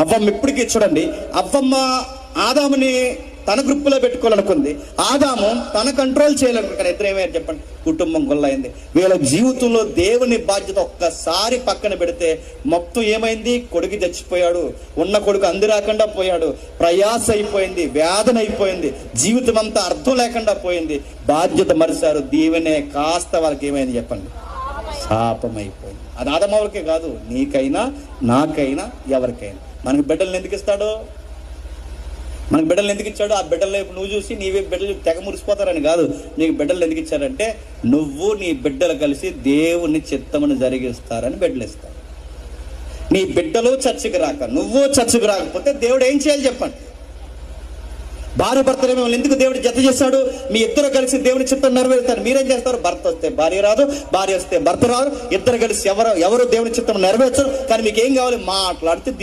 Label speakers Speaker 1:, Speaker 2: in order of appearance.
Speaker 1: అవ్వమ్మ ఇప్పటికీ చూడండి అవ్వమ్మ ఆదాముని తన గ్రూప్లో పెట్టుకోవాలనుకుంది. ఆదాము తన కంట్రోల్ చేయాలనుకున్నాడు ఇద్దరు ఏమయ్యారు చెప్పండి? కుటుంబం గొల్లైంది. వీళ్ళ జీవితంలో దేవుని బాధ్యత ఒక్కసారి పక్కన పెడితే మొత్తం ఏమైంది? కొడుకు చచ్చిపోయాడు. ఉన్న కొడుకు అంది రాకుండా పోయాడు. ప్రయాస అయిపోయింది వేదన అయిపోయింది. జీవితం అంతా అర్థం లేకుండా పోయింది. బాధ్యత మరిచారు దీవెనే కాస్త వాళ్ళకి ఏమైంది చెప్పండి? శాపం అయిపోయింది. అది వాళ్ళకే కాదు. నీకైనా నాకైనా ఎవరికైనా. మనకి బిడ్డలను ఎందుకు ఇస్తాడు? మనకి బిడ్డలు ఎందుకు ఇచ్చాడు? ఆ బిడ్డల వైపు నువ్వు చూసి నీవే బిడ్డలు తెగ మురిసిపోతారని కాదు. నీకు బిడ్డలు ఎందుకు ఇచ్చారంటే నువ్వు నీ బిడ్డలు కలిసి దేవుని చిత్తమును జరిగిస్తారని బిడ్డలు ఇస్తారు. నీ బిడ్డలు చర్చికి రాక నువ్వు చర్చికి రాకపోతే దేవుడు ఏం చేయాలి చెప్పండి? భార్య భర్తలు మిమ్మల్ని ఎందుకు దేవుడు జత చేశాడు మీ ఇద్దరు కలిసి దేవుని చిత్తం నెరవేరుతారు. మీరేం చేస్తారు? భర్త వస్తే భార్య రాదు భార్య వస్తే భర్త రాదు. ఇద్దరు కలిసి ఎవరు ఎవరు దేవుని చిత్తం నెరవేర్చరు? కానీ మీకు ఏం కావాలి? మాట్లాడితే